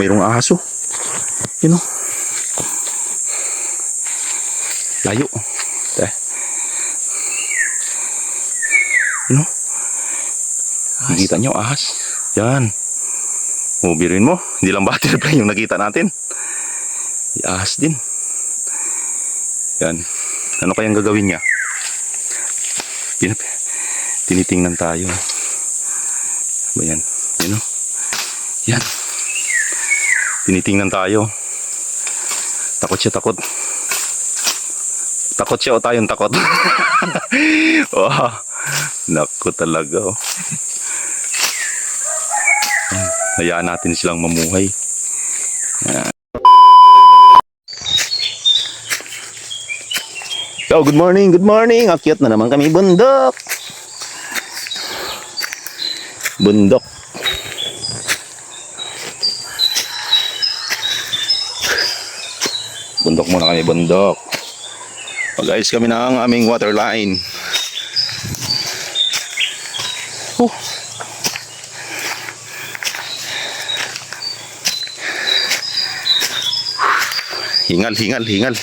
mayroong aso. Yun o. Layo. Te. Yun o. Nakita nyo, ahas. Yan. O, biruin mo. Hindi lang butterfly yung nakita natin. Ahas din. Yan. Ano kayang gagawin niya? Pinap tinitingnan tayo. Ba yan? Yan o. Yan. Tinitingnan tayo. Takot siya, takot. Takot siya o tayong takot. Wow. Naku talaga. Oh. Hayaan natin silang mamuhay. Yan. Yo, good morning, good morning. Akyat na naman kami bundok. Bundok. Muna kami, bundok. Mag-ayos kami ng aming water line. Huh. Hingal, hingal, hingal.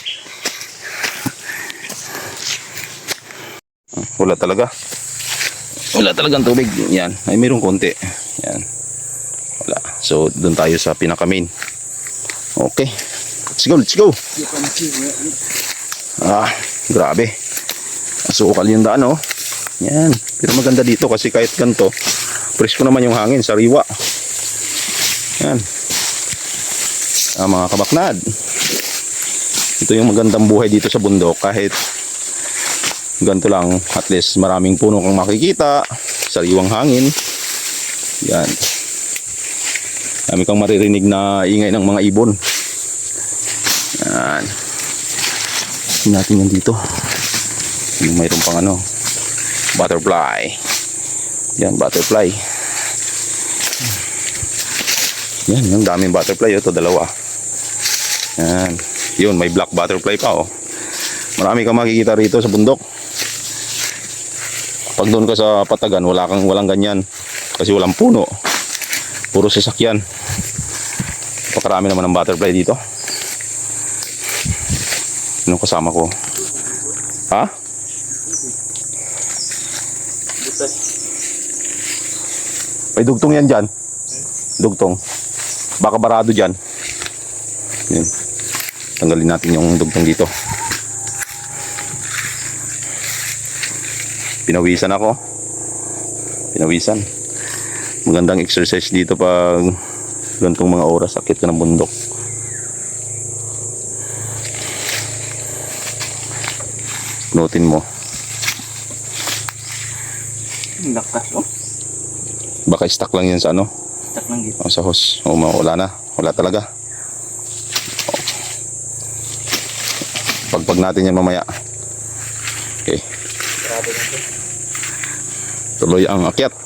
Wala talaga. Wala talagang tubig. Yan. Ay, mayroong konti. Yan. Wala. So, doon tayo sa pinaka-main. Okay. Let's go, let's go. Ah, grabe. Asukal yung daan, oh. Yan. Pero maganda dito kasi kahit ganito, presko naman yung hangin, sariwa. Yan. Ah, mga kabaknad. Ito yung magandang buhay dito sa bundok kahit ganito lang at least maraming puno kang makikita sariwang hangin yan dami kang maririnig na ingay ng mga ibon yan. Tingnan natin yan dito. Yung mayroon pang ano butterfly. Yan butterfly. Yan yung daming butterfly ito dalawa. Yan. Yun may black butterfly pa oh. Marami kang makikita rito sa bundok. Pag doon ka sa patagan wala kang walang ganyan. Kasi walang puno. Puro sasakyan. Pakarami naman ng butterfly dito anong kasama ko? Ha? May dugtong yan dyan. Dugtong. Baka barado dyan. Yun tanggalin natin yung dugtong dito. Pinawisan ako. Pinawisan. Magandang exercise dito pag gantong mga oras. Akit ka ng bundok Nutin mo. Lakas, oh. baka stuck lang yan sa ano? Tak lang dito. o, sa hose. O ma- wala na. Wala talaga. Pagpag natin yan mamaya. Okay. Tuloy ang akyat.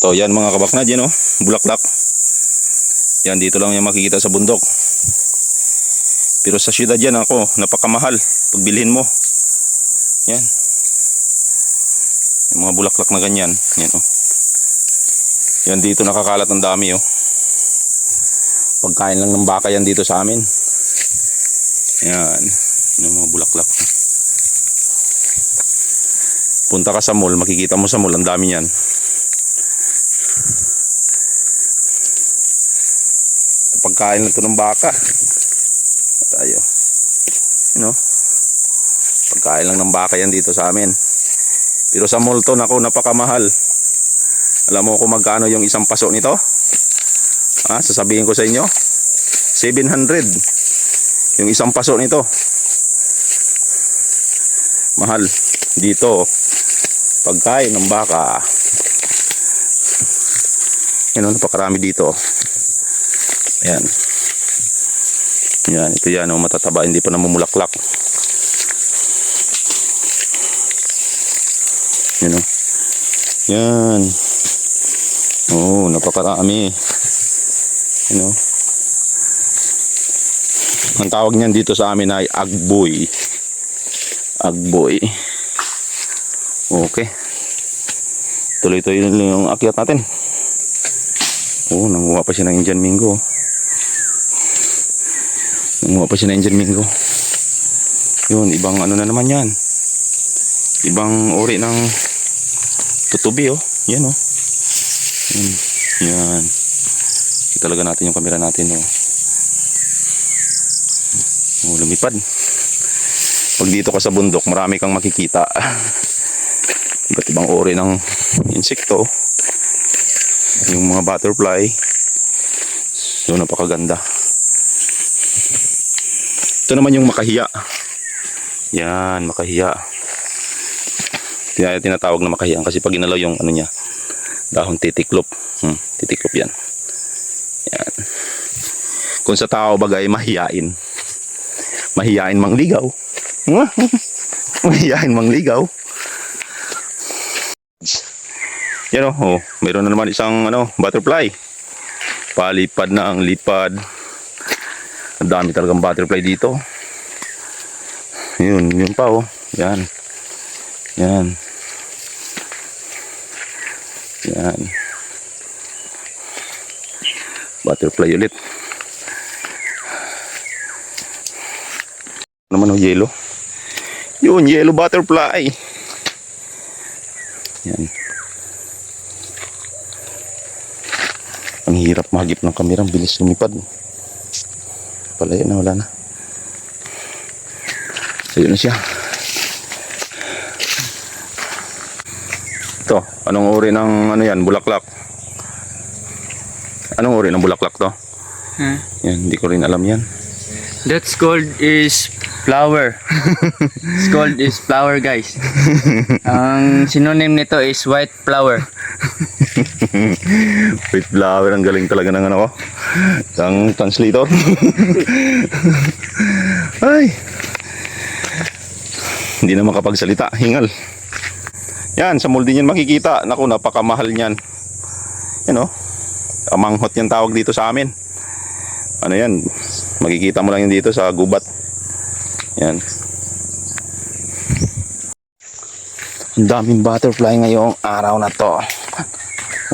So yan mga kabaknad yan o bulaklak. Yan dito lang yung makikita sa bundok pero sa syudad yan ako napakamahal. Pagbilhin mo. Yan. Yung mga bulaklak na ganyan. Yan o yan dito nakakalat ang dami o pagkain lang ng baka yan dito sa amin. Yan yung mga bulaklak. Punta ka sa mall, makikita mo sa mall, ang dami niyan. Pagkain lang to ng baka. You know? Pagkain lang ng baka yan dito sa amin. Pero sa mall to, nako, napakamahal. Alam mo kung magkano yung isang paso nito? Ha, sasabihin ko sa inyo. 700. Yung isang paso nito. Mahal. Dito, pagkain ng baka. Yan o, napakarami dito. Ayan. Yan, ito yan o, matataba, hindi pa namumulaklak. Yan o. Yan. Oo, napakarami. Yan o. Ang tawag niyan dito sa amin ay agboy. Agboy. Okay. Tuloy-tuloy yung akyat natin. Oo, nanguha pa siya ng Indian Mingo. Nanguha pa siya ng Indian Mingo. Yun, ibang ano na naman yan. Ibang uri ng tutubi, oh. Yan, oh. Yan. Yan. Kita talaga natin yung camera natin, oh. Oh, lumipad. Pag dito ka sa bundok, marami kang makikita. Iba't ibang uri ng insekto. Yung mga butterfly. So, napakaganda. Ito naman yung makahiya. Yan, makahiya. Kaya tinatawag na makahiya kasi pag inalaw yung ano niya, dahon titiklop. Hmm, titiklop yan. Yan. Kung sa tao bagay, mahiyain. Mahiyain mangligaw. mahiyain mangligaw. Yan o, oh, mayroon na naman isang ano, butterfly. Palipad na ang lipad. Ang dami talagang butterfly dito. Yun, yun pa oh. Yan. Yan. Yan. Butterfly ulit. Ano naman oh, yellow. Yun, yellow butterfly. Yan. Ang hirap mahagip ng kamera, bilis lumipad. Palayo na, wala na. So, yun na siya. Ito, anong uri ng ano yan, bulaklak? Anong uri ng bulaklak to? Hmm? Yan, hindi ko rin alam yan. That's called is flower. It's called is flower guys. Ang synonym nito is white flower. Wait, flower, ang galing talaga ng ano ko. Ang translator. Ay. Hindi na makapagsalita. Hingal. Yan, sa molde niyan makikita. Naku, napakamahal niyan. Yan o. Amanghot yung tawag dito sa amin. Ano yan? Makikita mo lang yun dito sa gubat. Yan. Ang daming butterfly ngayong araw na to.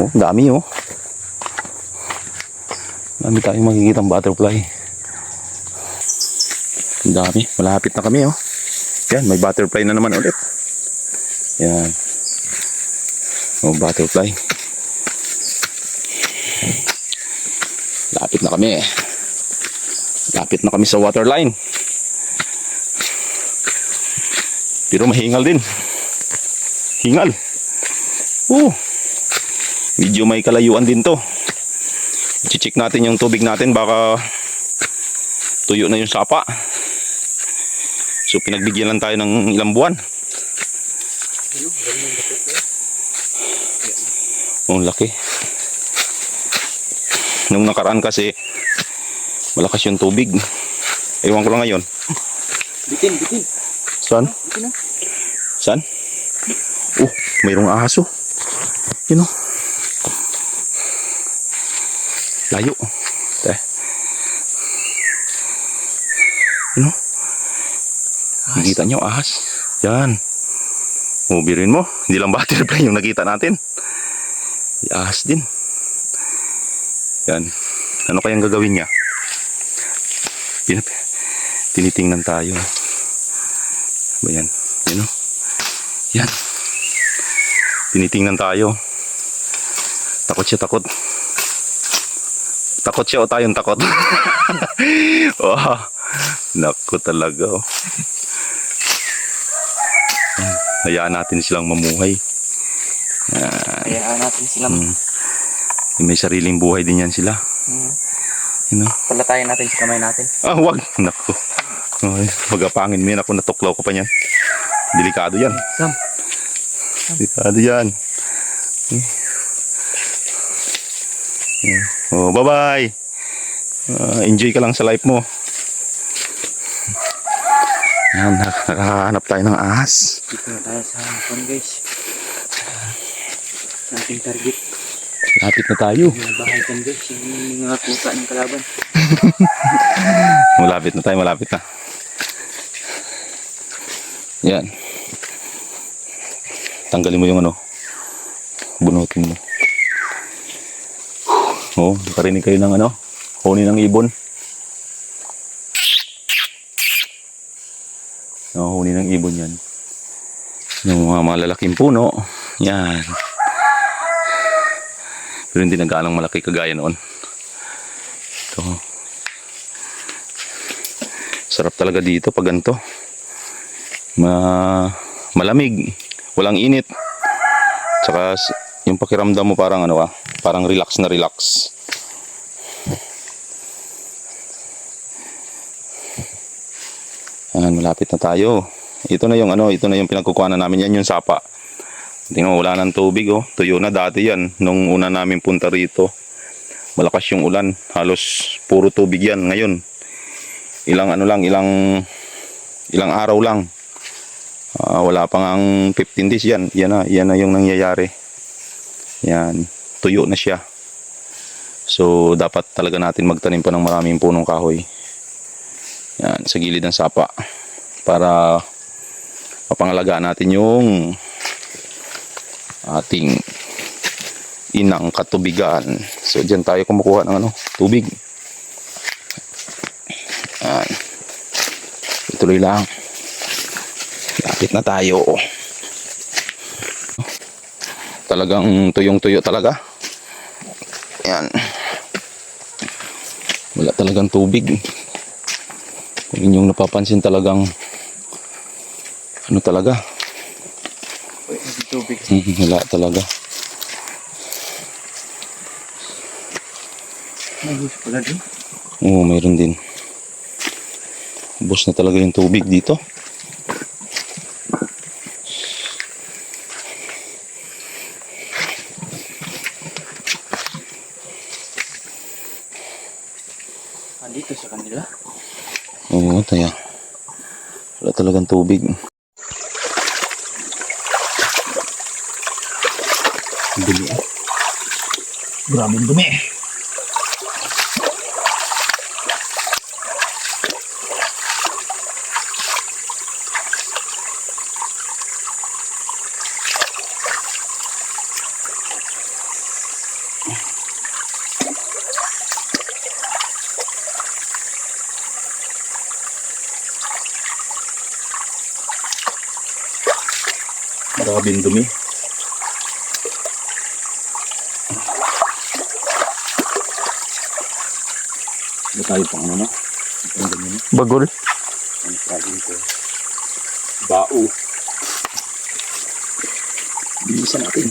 Oh, dami oh. Dami tayong makikita butterfly. Ang dami. Malapit na kami oh. Yan, may butterfly na naman ulit. Yan. Oh, butterfly. Lapit na kami. Lapit na kami sa waterline. Pero mahingal din. Hingal. Oh. Medyo may kalayuan din to. I-check natin yung tubig natin baka tuyo na yung sapa. So pinagbigyan lang tayo ng ilang buwan. Oh, ang laki. Nung nakaraan kasi malakas yung tubig. Ewan ko lang ngayon. Bitin, bitin. Saan? Bitin na. Saan? Oh, mayroong aso. Yun oh. Layo. Te. Oh. Nakikita nyo, ahas. Yan. Mubirin mo. Hindi lang butterfly yung nakita natin. Ahas din. Yan. Ano kayang gagawin niya? Pinap tinitingnan tayo. Ba yan? Yan oh. Yan. Tinitingnan tayo. Takot siya, takot. Takot siya o tayong takot. oh, naku talaga. Oh. Hayaan natin silang mamuhay. Ah, Hayaan natin silang mm. May sariling buhay din yan sila. hmm. You know? palatayin natin sa kamay natin. Ah, wag. Naku. Ay, magapangin mo yan. Ako natuklaw ko pa yan. Delikado yan. Sam, Delikado yan. Hmm. Yan. Oh, bye-bye. Ah, enjoy ka lang sa life mo. Yan, nak- nakahanap tayo ng ahas. dito na tayo sa hapon guys. Sa ating target. Lapit na tayo. Mga bahay kan guys. Yung mga kusa ng kalaban. Malapit na tayo, malapit na. Yan. Tanggalin mo yung ano. Bunutin mo. Oh, nakarinig kayo ng ano? Huni ng ibon. No, huni ng ibon yan. Yung mga malalaking puno. Yan. Pero hindi na gaanong malaki kagaya noon. Ito. Sarap talaga dito pag ganito. Ma malamig. Walang init. Tsaka yung pakiramdam mo parang ano ah, parang relax na relax. Ayan, malapit na tayo. Ito na yung ano, ito na yung pinagkukuhanan namin. Yan yung sapa. Tingnan mo, wala nang tubig oh. Tuyo na dati yan. Nung una namin punta rito. Malakas yung ulan. Halos puro tubig yan ngayon. Ilang ano lang, ilang ilang araw lang. Ah, wala pa ngang 15 days yan. Yan na, yan na yung nangyayari. Yan, tuyo na siya. So, dapat talaga natin magtanim pa ng maraming punong kahoy. Yan, sa gilid ng sapa. Para mapangalagaan natin yung ating inang katubigan. So, dyan tayo kumukuha ng ano, tubig. Yan. Ituloy lang. Lapit na tayo. Talagang tuyong-tuyo talaga. Yan. Wala talagang tubig. Kung inyong napapansin talagang ano talaga? Tubig. Hmm, Wala talaga. May gusto pala din. Oo, mayroon din. Ubos na talaga yung tubig dito. Andito sa kanila. Oo, taya. Wala talagang tubig. Dumi ah. Grabing dumi. Grabing dumi. Ba tayo pang ano. Bagol. Ang tawag ko. Bao. Bilisan natin.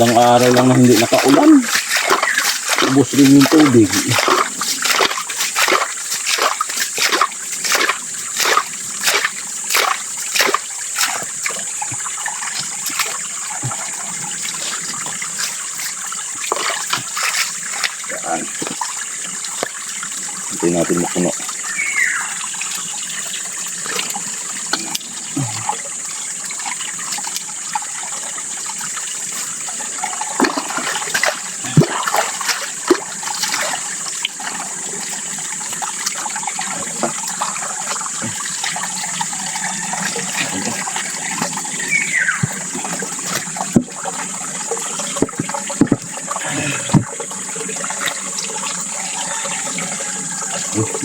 Ilang araw lang na hindi nakaulan. Ubus rin yung tubig. Yan. Hintayin natin mapuno.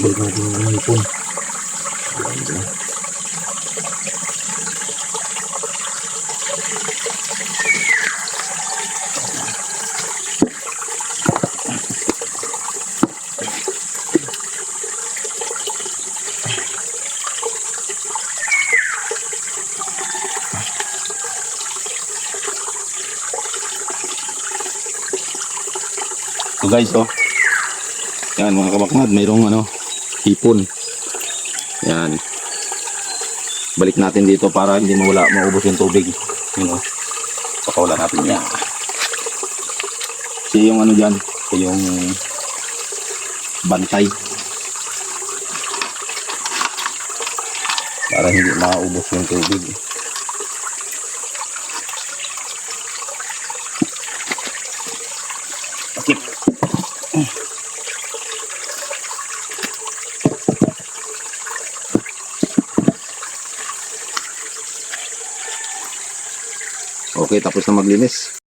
Balik natin yung hipon. Ayan ba? So guys, oh. Yan mga kabaknad, mayroong ano, hipon. Yan. Balik natin dito para hindi mawala, maubos yung tubig. Yun oh. Pakawala natin yan. Kasi yung ano dyan, yung bantay. Para hindi maubos yung tubig. Okay, tapos na maglinis.